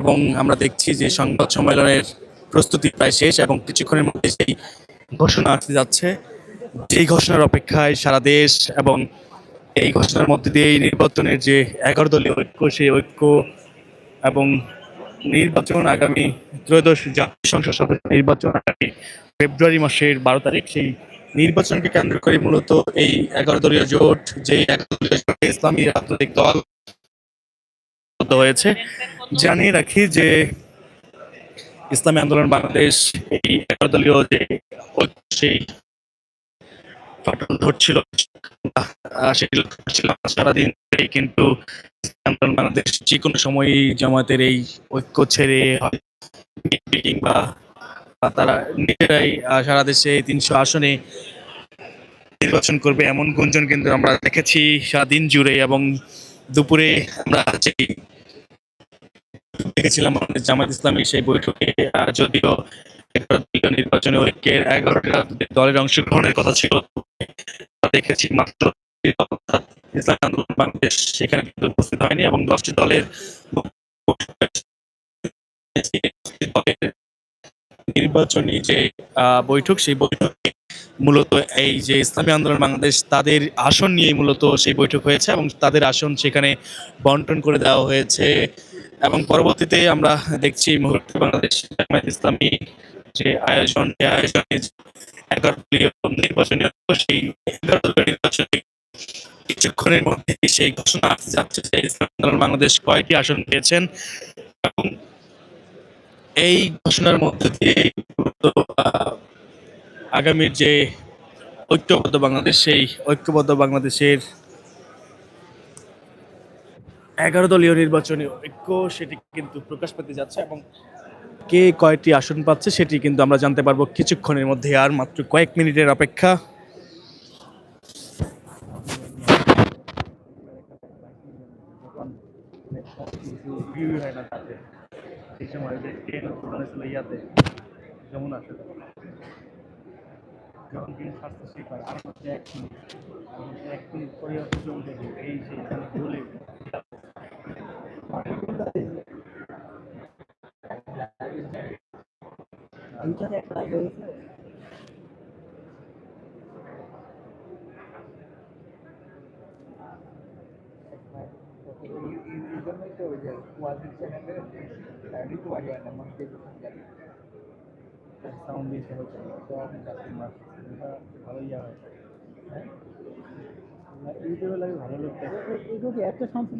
এবং আমরা দেখছি যে সংবাদ সম্মেলনের প্রস্তুতি প্রায় শেষ এবং কিছুক্ষণের মধ্যে সেই ঘোষণা আসতে যাচ্ছে। যেই ঘোষণার অপেক্ষায় সারা দেশ এবং এই ঘোষণার মধ্যে দিয়ে এই নির্বাচনের যে এগারো দলীয় ঐক্য, সেই ঐক্য এবং নির্বাচন আগামী ত্রয়োদশ জাতীয় সংসদ সদস্য নির্বাচন আগামী ফেব্রুয়ারি মাসের বারো তারিখ, সেই নির্বাচনকে কেন্দ্র করে মূলত এই এগারো দলীয় জোট যে এগারো দলীয় ইসলামী রাজনৈতিক দল হয়েছে। জানিয়ে রাখি যে ইসলামী আন্দোলন বাংলাদেশ এই এগারো দলীয় যে সেই ফাটল ধরছিল সেটি সারাদিন কিন্তু আন্দোলন বাংলাদেশ যে কোনো সময়ই জামাতের এই ঐক্য ছেড়ে হয়। বা বা তারা নিজেরাই সারা দেশে তিনশো আসনে নির্বাচন করবে এমন গুঞ্জন কিন্তু আমরা দেখেছি সারাদিন জুড়ে এবং দুপুরে আমরা যে দেখেছিলাম আমাদের জামাত ইসলামী সেই বৈঠকে যদিও নির্বাচনে ঐক্যের এগারোটি দলের অংশগ্রহণের কথা ছিল দেখেছি মাত্র ইসলাম আন্দোলন বাংলাদেশ সেখানে কিন্তু উপস্থিত হয়নি এবং দশটি দলের নির্বাচনী যে বৈঠক, সেই বৈঠকে মূলত এই যে ইসলামী আন্দোলন বাংলাদেশ তাদের আসন নিয়ে মূলত সেই বৈঠক হয়েছে এবং তাদের আসন সেখানে বন্টন করে দেওয়া হয়েছে। এবং পরবর্তীতে আমরা দেখছি মুহূর্তে বাংলাদেশ জামায়াত ইসলামী যে আয়োজন, এই আয়োজনে এগারো নির্বাচনী সেই এগারো দলীয় নির্বাচনী কিছুক্ষণের মধ্যে সেই ঘোষণা আসতে যাচ্ছে যে ইসলামী বাংলাদেশ কয়টি আসন পেয়েছেন। এবং এই ঘোষণার মধ্যে দিয়ে আগামীর যে ঐক্যবদ্ধ বাংলাদেশ, সেই ঐক্যবদ্ধ বাংলাদেশের এগারো দলীয় নির্বাচনী ঐক্য, সেটি কিন্তু প্রকাশ পেতে যাচ্ছে এবং কে কয়টি আসন পাচ্ছে সেটি কিন্তু আমরা জানতে পারব কিছুক্ষণের মধ্যে, আর মাত্র কয়েক মিনিটের অপেক্ষা। সেই মানে ভুলে সাউন্ড দিয়ে হচ্ছে তো আপনি কাস্টমার ভালো ইয়া হয় হ্যাঁ ইউটিউবে লাগে ভালো লোক এগুলো কি এত সম্ভব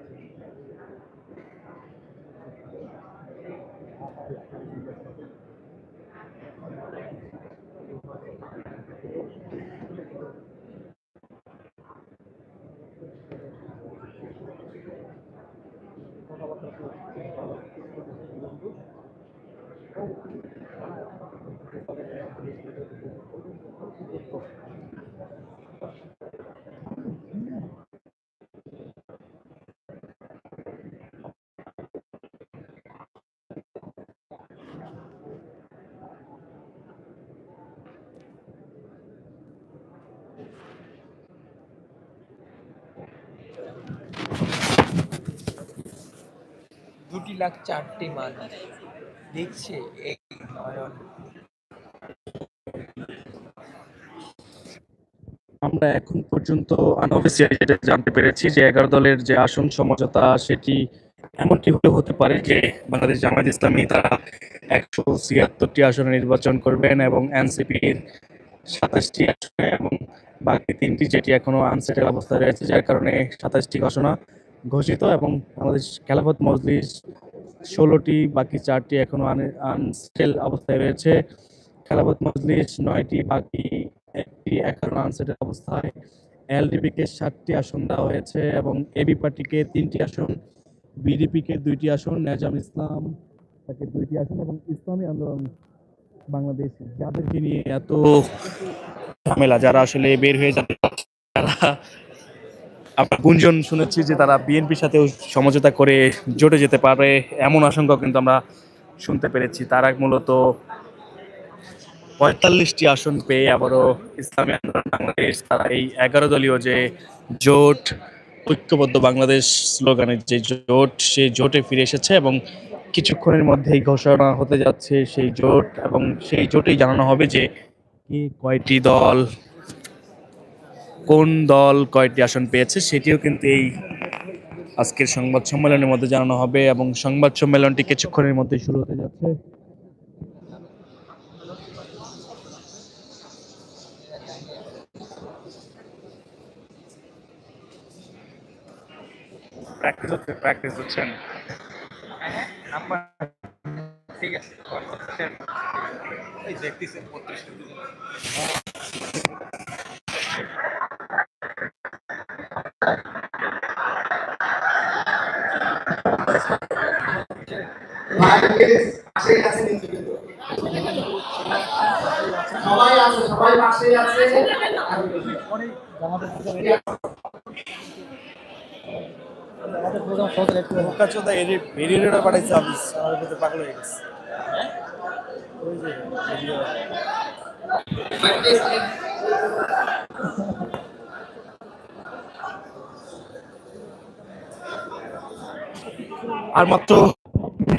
দুটি লাখ চারটি মানুষ দেখছে এই আমরা এখন পর্যন্ত আনঅফিসিয়ালি যেটা জানতে পেরেছি যে এগারো দলের যে আসন সমঝোতা, সেটি এমনটি হলে হতে পারে যে বাংলাদেশ জামায়াত ইসলামী তারা একশো ছিয়াত্তরটি আসনে নির্বাচন করবেন এবং এনসিপির সাতাশটি আসনে এবং বাকি তিনটি যেটি এখনও আনসেটেল অবস্থায় রয়েছে, যার কারণে সাতাশটি ঘোষণা ঘোষিত এবং বাংলাদেশ খেলাফত মজলিস ষোলোটি, বাকি চারটি এখনও আনসেটেল অবস্থায় রয়েছে। খেলাফত মজলিস নয়টি, বাকি একটি এখনও আনসেটেল অবস্থায়। এলডিপি কে সাতটি আসন দেওয়া হয়েছে এবং এবি পার্টিকে তিনটি আসন, বিডিপি কে দুইটি আসন, নেজাম ইসলাম তাকে দুইটি আসন এবং ইসলামী আন্দোলন বাংলাদেশ যাদেরকে নিয়ে এত ঝামেলা, যারা আসলে বের হয়ে যাবে, তারা আমরা গুঞ্জন শুনেছি যে তারা বিএনপির সাথেও সমঝোতা করে জোটে যেতে পারে, এমন আশঙ্কা কিন্তু আমরা শুনতে পেরেছি। তারা মূলত পঁয়তাল্লিশটি আসন পেয়ে আবারও ইসলামী আন্দোলন, বাংলাদেশ, তারা এই এগারো দলীয় যে জোট, ঐক্যবদ্ধ বাংলাদেশ স্লোগানের যে জোট, সেই জোটে ফিরে এসেছে এবং কিছুক্ষণের মধ্যেই ঘোষণা হতে যাচ্ছে সেই জোট এবং সেই জোটেই জানানো হবে যে কয়টি দল কোন দল কয়টি আসন পেয়েছে সেটিও কিন্তু এই আজকের সংবাদ সম্মেলনের মধ্যে জানানো হবে এবং সংবাদ সম্মেলনটি কিছুক্ষণের মধ্যে শুরু হতে যাচ্ছে। প্র্যাকটিস হচ্ছে প্র্যাকটিস হচ্ছেন ঠিক আছে। এই দেখতেছেন সবাই আছে সবাই পাশে আছে। চোদা এর ভেরিয়েটর পাঠাইছে অফিস আমার ভিতরে পাগল হয়ে গেছে। আর মাত্র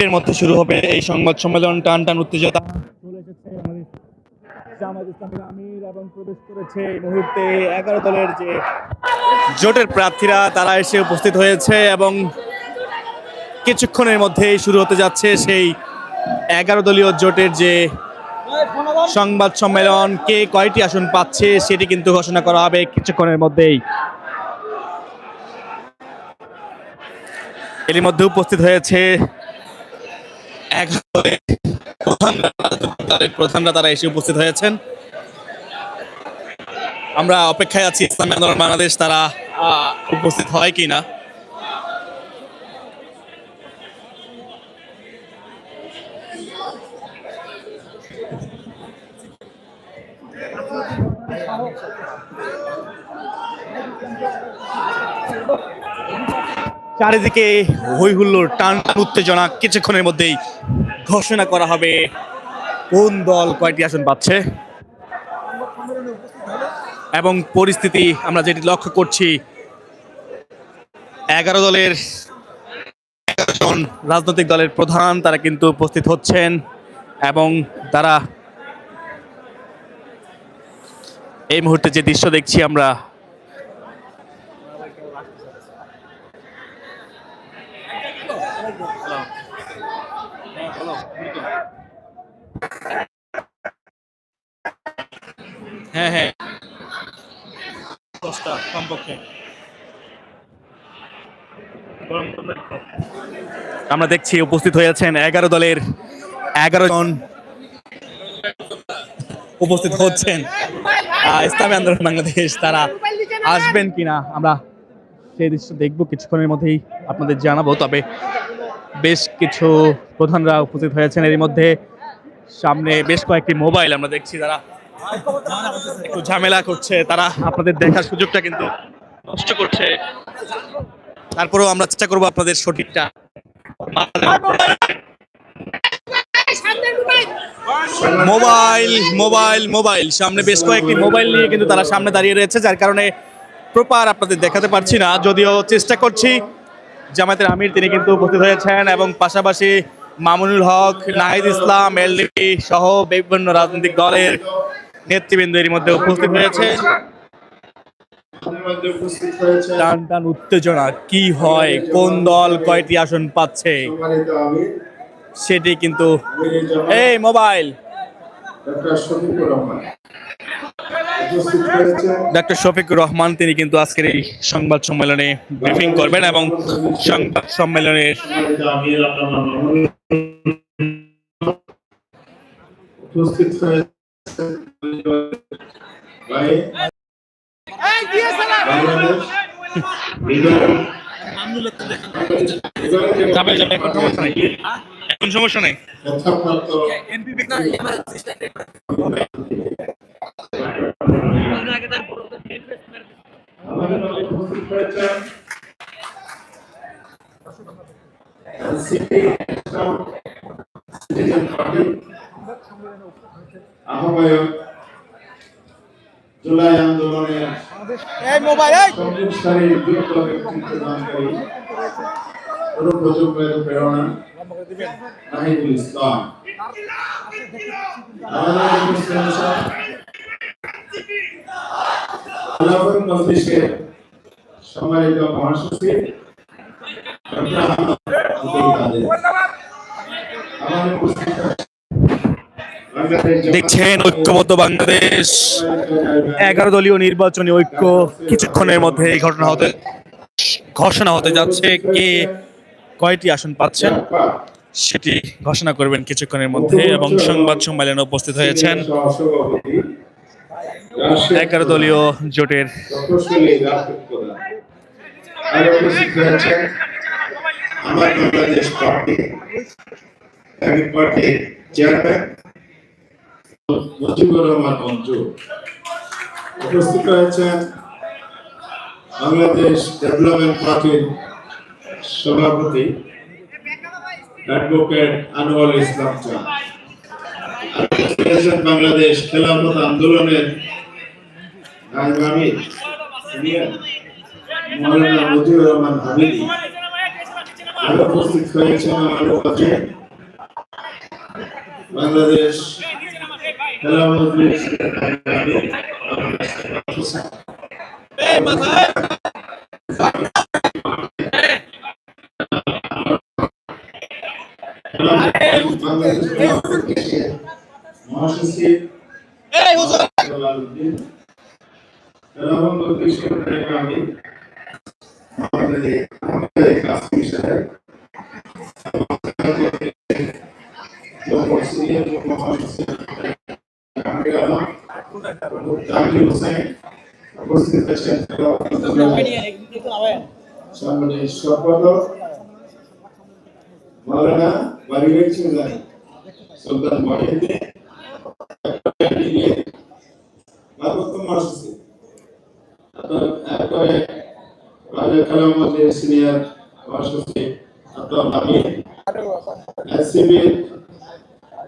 মিনিটের মধ্যে শুরু হবে এই সংবাদ সম্মেলন। টান টান ইসলামের আমির এবং প্রবেশ করেছে এই মুহূর্তে এগারো দলের যে জোটের প্রার্থীরা তারা এসে উপস্থিত হয়েছে এবং কিছুক্ষণের মধ্যেই শুরু হতে যাচ্ছে সেই এগারো দলীয় জোটের যে সংবাদ সম্মেলন। কে কয়টি আসন পাচ্ছে সেটি কিন্তু ঘোষণা করা হবে কিছুক্ষণের মধ্যেই। এর মধ্যে উপস্থিত হয়েছে দলের প্রধানরা তারা এসে উপস্থিত হয়েছেন। আমরা অপেক্ষায় আছি ইসলামী আন্দোলন বাংলাদেশ তারা উপস্থিত হয় কিনা। চারিদিকে টান টান, উত্তেজনা কিছুক্ষণের মধ্যেই ঘোষণা করা হবে। কোন দল কয়টি আসন পাচ্ছে? এবং পরিস্থিতি আমরা যেটি লক্ষ্য করছি, এগারো দলের এগারো জন রাজনৈতিক দলের প্রধান তারা কিন্তু উপস্থিত হচ্ছেন এবং তারা এই মুহূর্তে যে দৃশ্য দেখছি আমরা হ্যাঁ হ্যাঁ। দশটা কমপক্ষে। আমরা দেখছি উপস্থিত হয়েছেন এগারো দলের এগারো জন উপস্থিত হচ্ছেন। ইসলামী আন্দোলন বাংলাদেশ তারা আসবেন কিনা আমরা সেই দৃশ্য দেখব। কিছুক্ষণের মধ্যেই আপনাদের জানাব তবে বেশ কিছু প্রধানরা উপস্থিত হয়েছেন। এর মধ্যে সামনে বেশ কয়েকটি মোবাইল আমরা দেখছি তারা একটু ঝামেলা করছে, তারা আপনাদের দেখার সুযোগটা কিন্তু নষ্ট করছে। তারপরেও আমরা চেষ্টা করব আপনাদের সঠিকটা মোবাইল মোবাইল মোবাইল। সামনে বেশ কয়েকটি মোবাইল নিয়ে কিন্তু তারা সামনে দাঁড়িয়ে রয়েছে, যার কারণে প্রপার আপনাদের দেখাতে পারছি না। যদিও চেষ্টা করছি, জামায়াতের আমির তিনি কিন্তু উপস্থিত হয়েছেন এবং পাশাপাশি মামুনুল হক, নাহিদ ইসলাম, এলডিপি সহ বিভিন্ন রাজনৈতিক দলের নেতৃবৃন্দ এর মধ্যে উপস্থিত হয়েছে। টান টান উত্তেজনা, কি হয়, কোন দল কয়টি আসন পাচ্ছে? সেটি কিন্তু এই মোবাইল। ডক্টর শফিকুর রহমান, তিনি কিন্তু আজকের এই সংবাদ সম্মেলনে ব্রিফিং করবেন এবং সংবাদ সম্মেলনের উপস্থিত এখন সমস্যা নেই আমাদের মধ্যে উপস্থিত হয়েছে সিটি সিটিজেন পার্টি আহ্বায়ক জুলাই আন্দোলনের প্রেরণা নাহিদুল ইসলাম। সম্মানিত মহাসচিব ডক্টর আহমদ আব্দুল কাদের আমাদের উপস্থিত বাংলাদেশ দেখছেন ঐক্যবদ্ধ বাংলাদেশ। এগারো দলীয় নির্বাচনী ঐক্য কিছুক্ষণের মধ্যে এই ঘটনা হতে ঘোষণা হতে যাচ্ছে। কে কয়টি আসন পাচ্ছেন সেটি ঘোষণা করবেন কিছুক্ষণের মধ্যে এবং সংবাদ সম্মেলনে উপস্থিত হয়েছেন এগারো দলীয় জোটের আমার বাংলাদেশ পার্টি। আমি পার্টির চেয়ারম্যান মুজিবুর রহমান মঞ্জু উপস্থিত হয়েছেন বাংলাদেশ ডেভেলপমেন্ট পার্টির সভাপতি অ্যাডভোকেট আনোয়ার ইসলাম চান বাংলাদেশ খেলাফত আন্দোলনের আমির মৌলানা মুজিবুর রহমান হামিদি। উপস্থিত হয়েছেন আমাদের কাছে বাংলাদেশ খেলা মজলিস মহাসচিব জালালউদ্দিন এবং কৃষ্ণ আমি আমাদের আমাদের ক্লাস বিষয় উপস্থিত আছেন সামনে সম্পাদক বাড়ি গেছে জানি সুলতান মহিউদ্দিন তারপরে কালাম সিনিয়র মহাসচিব আব্দুল হামিদ এসসিবি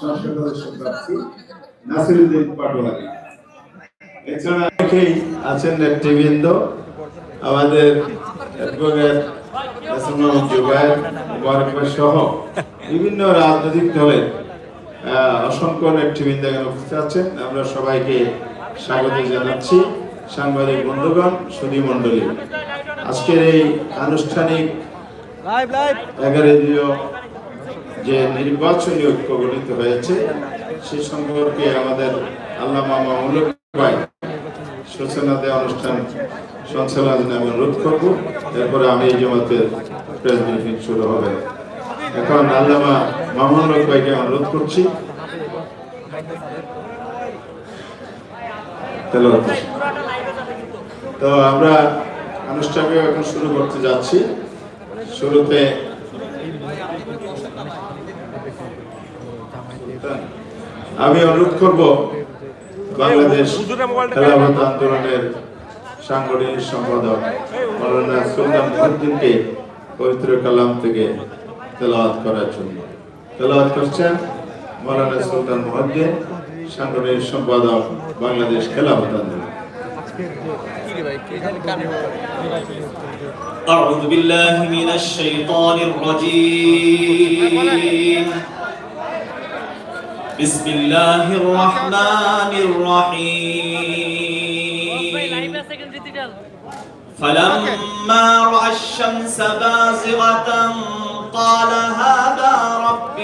সংসদ প্রার্থী নাসিরুদ্দিন পাটোয়ারি। এছাড়া অনেকেই আছেন নেতৃবৃন্দ। আমাদের অ্যাডভোকেট সহ বিভিন্ন রাজনৈতিক দলের অসংখ্য নেতৃবৃন্দ এখানে উপস্থিত আছেন। আমরা সবাইকে স্বাগত জানাচ্ছি। সাংবাদিক বন্ধুগণ সুধী মণ্ডলী। আজকের এই আনুষ্ঠানিক এগারো যে নির্বাচনী ঐক্য গঠিত হয়েছে, সে সম্পর্কে আমাদের আল্লামা মামুলুক ভাই সূচনা দেওয়া অনুষ্ঠান সঞ্চালন আমি অনুরোধ করব। এরপরে আমি এই জমাতের প্রেস ব্রিফিং শুরু হবে। এখন আল্লামা মামুনুল ভাইকে অনুরোধ করছি। তো আমরা অনুষ্ঠানকে এখন শুরু করতে যাচ্ছি। শুরুতে আমি অনুরোধ করব বাংলাদেশ খেলাফত আন্দোলনের সাংগঠনিক সম্পাদক মৌলানা সুলতান মুহিউদ্দিনকে পবিত্র কালাম থেকে তেলাওয়াত করার জন্য তেলাওয়াত করছেন মৌলানা সুলতান মুহিউদ্দিন সাংগঠনিক সম্পাদক বাংলাদেশ খেলাফত আন্দোলন أعوذ بالله من الشيطان الرجيم بسم الله الرحمن الرحيم. فلما رأى الشمس بازغة قال هذا ربي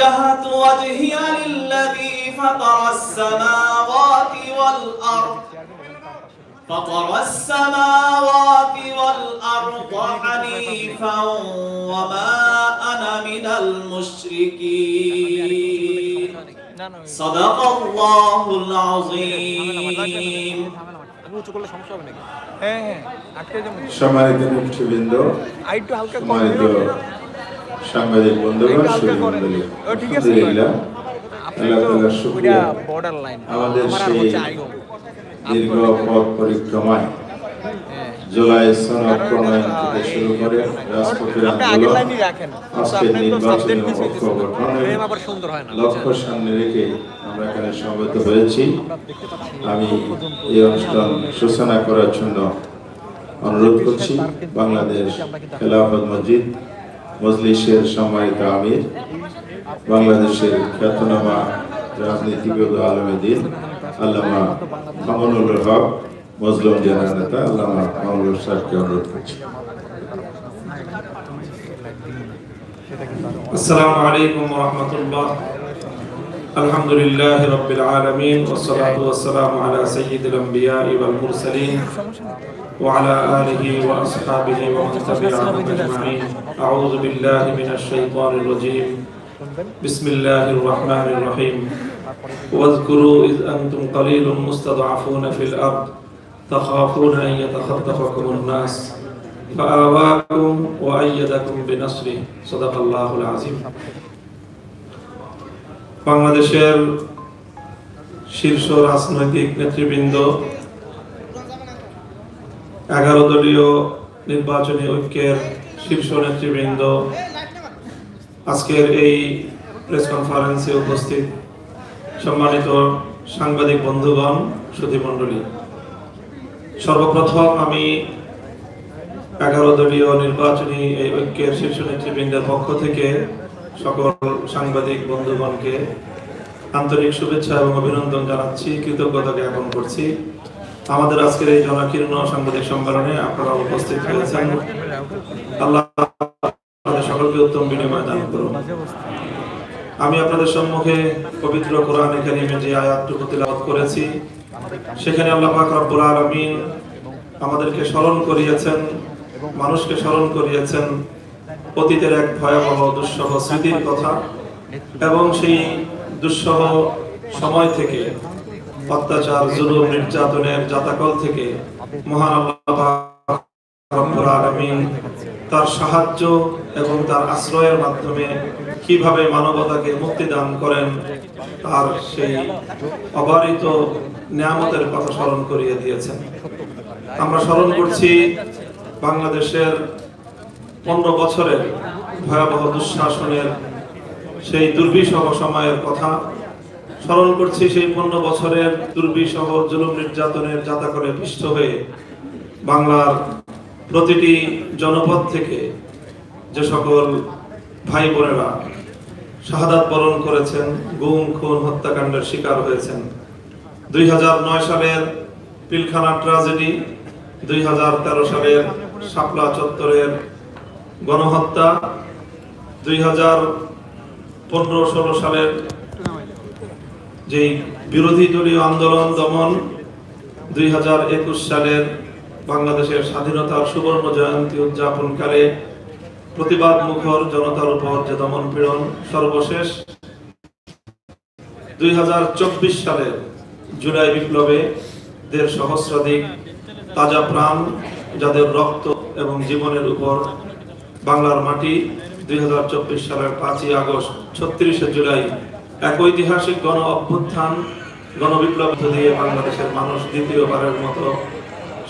وجهت وجهي للذي فطر السماوات والأرض فطر السماوات والأرض حنيفا وما أنا من المشركين না না صدق الله العظيم আমি উঁচু করলে সমস্যা হবে নাকি হ্যাঁ হ্যাঁ আটকে যাবো সম্মানিত নেতৃবৃন্দ আর একটু হালকা কম সম্মানিত সাংবাদিক বন্ধুগণ আলহামদুলিল্লাহ। আল্লাহ শুকরিয়া। আমাদের সেই দীর্ঘ পথ পরিক্রমায় হ্যাঁ। জুলাই সনদ প্রণয়ন থেকে শুরু করে আগের আন্দোলন আজকের নির্বাচনী ঐক্য গঠনের লক্ষ্য সামনে রেখে আমরা এখানে সমবেত হয়েছি। আমি এই অনুষ্ঠান সূচনা করার জন্য অনুরোধ করছি। বাংলাদেশ খেলাফত মসজিদ মজলিসের সম্মানিত আমির, বাংলাদেশের খ্যাতনামা রাজনীতিবিদ আলমদিন আল্লামা মামুনুল হক, মজলুম জেলা নেতা, আল্লামা মামুনুল সাহেবকে অনুরোধ করছি। আসসালামু আলাইকুম রহমতুল্লাহ। الحمد لله رب العالمين والصلاة والسلام على سيد الأنبياء والمرسلين وعلى آله وأصحابه ومن تبعهم أجمعين أعوذ بالله من الشيطان الرجيم بسم الله الرحمن الرحيم واذكروا إذ أنتم قليل مستضعفون في الأرض تخافون أن يتخطفكم الناس فآواكم وأيدكم بنصره صدق الله العظيم বাংলাদেশের শীর্ষ রাজনৈতিক নেতৃবৃন্দ, এগারো দলীয় নির্বাচনী ঐক্যের শীর্ষ নেতৃবৃন্দ, আজকের এই প্রেস কনফারেন্সে উপস্থিত সম্মানিত সাংবাদিক বন্ধুগণ সুধীমণ্ডলী সর্বপ্রথম আমি এগারো দলীয় নির্বাচনী এই ঐক্যের শীর্ষ নেতৃবৃন্দের পক্ষ থেকে সকল সাংবাদিক বন্ধুগণকে আন্তরিক শুভেচ্ছা এবং অভিনন্দন জানাচ্ছি কৃতজ্ঞতা জ্ঞাপন করছি। আমাদের আজকের এই জনাকীর্ণ সাংবাদিক সম্মেলনে আপনারা উপস্থিত হয়েছেন। আল্লাহ সকলকে উত্তম বিনিময় দান করুন। আমি আপনাদের সম্মুখে পবিত্র কোরআন কারিমে যে আয়াতটুকু করেছি, সেখানে আল্লাহ পাক রব্বুল আমাদেরকে স্মরণ করিয়েছেন, মানুষকে স্মরণ করিয়েছেন। অতীতের এক ভয়াবহ দুঃসহ স্মৃতির কথা এবং সেই দুঃসহ সময় থেকে, অত্যাচার, জুলুম, নির্যাতনের জাতাকল থেকে মহান তার সাহায্য এবং তার আশ্রয়ের মাধ্যমে কীভাবে মানবতাকে মুক্তি দান করেন, তার সেই অবারিত নিয়ামতের কথা স্মরণ করিয়ে দিয়েছেন। আমরা স্মরণ করছি বাংলাদেশের পনেরো বছরের ভয়াবহ দুঃশাসনের সেই দুর্বিষহ সময়ের কথা স্মরণ করছি, সেই পনেরো বছরের দুর্বিষহ জুলুম নির্যাতনের যাতা করে পিষ্ট হয়ে বাংলার প্রতিটি জনপদ থেকে যে সকল ভাই বোনেরা শাহাদাত বরণ করেছেন, গুম, খুন, হত্যাকাণ্ডের শিকার হয়েছেন। দুই নয় সালের পিলখানা ট্রাজেডি, দুই হাজার তেরো সালের শাপলা চত্বরের গণহত্যা দুই হাজার পনেরো ষোলো সালের যেই বিরোধী দলীয় আন্দোলন দমন দুই হাজার একুশ সালের বাংলাদেশের স্বাধীনতার সুবর্ণ জয়ন্তী উদযাপনকালে প্রতিবাদ মুখর জনতার উপর যে দমন পীড়ন সর্বশেষ দুই হাজার চব্বিশ সালের জুলাই বিপ্লবে দেড় সহস্রাধিক তাজা প্রাণ, যাদের রক্ত এবং জীবনের উপর বাংলার মাটি দুই হাজার চব্বিশ সালের পাঁচই আগস্ট, ছত্রিশে জুলাই এক ঐতিহাসিক গণ অভ্যুত্থান, গণবিপ্লব দিয়ে বাংলাদেশের মানুষ দ্বিতীয়বারের মতো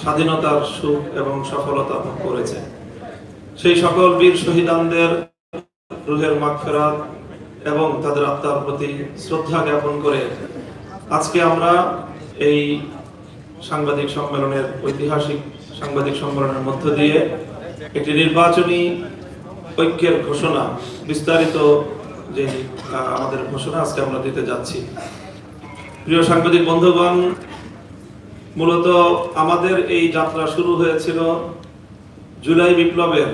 স্বাধীনতার সুখ এবং সফলতা ভোগ করেছে। সেই সকল বীর শহীদানদের রুহের মাগফিরাত এবং তাদের আত্মার প্রতি শ্রদ্ধা জ্ঞাপন করে আজকে আমরা এই সাংবাদিক সম্মেলনের ঐতিহাসিক সাংবাদিক সম্মেলনের মধ্য দিয়ে একটি নির্বাচনী ঐক্যের ঘোষণা, বিস্তারিত যে আমাদের ঘোষণা আজকে আমরা দিতে যাচ্ছি। প্রিয় সাংবাদিক বন্ধুগণ, মূলত আমাদের এই যাত্রা শুরু হয়েছিল জুলাই বিপ্লবের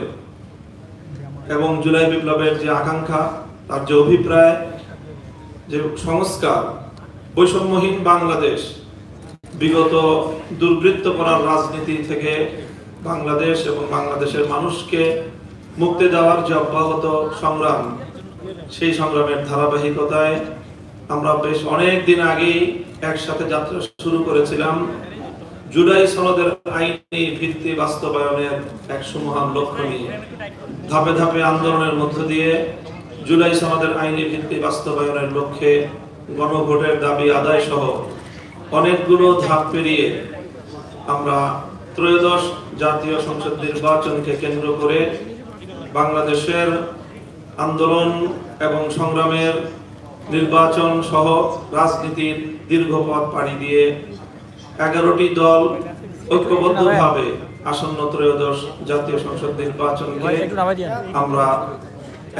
এবং জুলাই বিপ্লবের যে আকাঙ্ক্ষা, তার যে অভিপ্রায়, যে সংস্কার, বৈষম্যহীন বাংলাদেশ, বিগত দুর্বৃত্ত করার রাজনীতি থেকে বাংলাদেশ এবং বাংলাদেশের মানুষকে মুক্তি দেওয়ার যে অব্যাহত সংগ্রাম, সেই সংগ্রামের ধারাবাহিকতায় আমরা বেশ অনেক দিন আগেই একসাথে যাত্রা শুরু করেছিলাম। জুলাই সনদের আইনি ভিত্তি বাস্তবায়নের এক সুমহান লক্ষ্য নিয়ে। ধাপে ধাপে আন্দোলনের মধ্য দিয়ে জুলাই সনদের আইনি ভিত্তি বাস্তবায়নের লক্ষ্যে গণভোটের দাবি আদায় সহ অনেকগুলো ধাপ পেরিয়ে আমরা ত্রয়োদশ জাতীয় সংসদ নির্বাচনকে কেন্দ্র করে বাংলাদেশের আন্দোলন এবং সংগ্রামের নির্বাচন সহ রাজনীতির দীর্ঘ পথ পাড়ি দিয়ে এগারোটি দল ঐক্যবদ্ধভাবে আসন্ন ত্রয়োদশ জাতীয় সংসদ নির্বাচনকে আমরা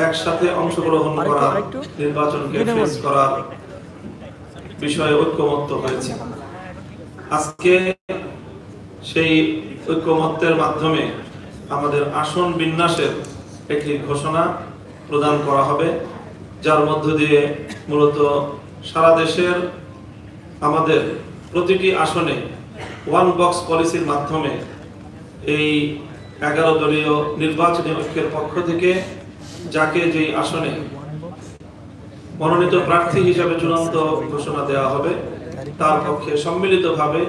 একসাথে অংশগ্রহণ করার নির্বাচনকে ফেস করার বিষয়ে ঐক্যমত্য হয়েছে। আজকে সেই ঐক্যমত্যের মাধ্যমে আমাদের আসন বিন্যাসের একটি ঘোষণা প্রদান করা হবে, যার মধ্য দিয়ে মূলত সারা দেশের আমাদের প্রতিটি আসনে ওয়ান বক্স পলিসির মাধ্যমে এই এগারো দলীয় নির্বাচনী ঐক্যের পক্ষ থেকে যাকে যেই আসনে মনোনীত প্রার্থী হিসাবে চূড়ান্ত ঘোষণা দেওয়া হবে, তার পক্ষে সম্মিলিতভাবে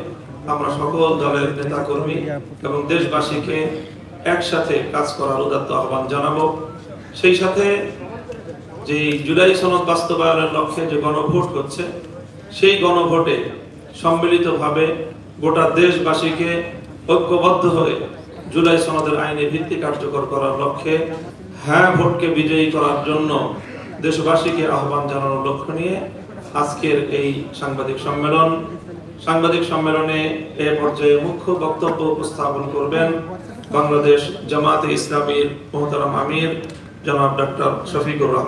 আমরা সকল দলের নেতা কর্মী এবং দেশবাসীকে একসাথে কাজ করার উদাত্ত আহ্বান জানাব। সেই সাথে যে জুলাই সনদ বাস্তবায়নের লক্ষ্যে যে গণভোট হচ্ছে, সেই গণভোটে সম্মিলিতভাবে গোটা দেশবাসীকে ঐক্যবদ্ধ হয়ে জুলাই সনদের আইনে ভিত্তি কার্যকর করার লক্ষ্যে হ্যাঁ ভোটকে বিজয়ী করার জন্য দেশবাসীকে আহ্বান জানানোর লক্ষ্য নিয়ে আজকের এই সাংবাদিক সম্মেলন সাংবাদিক সম্মেলনে এ পর্যায়ে মুখ্য বক্তব্য উপস্থাপন করবেন বাংলাদেশ জামাতে ইসলামীর মোহতারাম আমির, জনাব ডক্টর শফিকুর রহমান।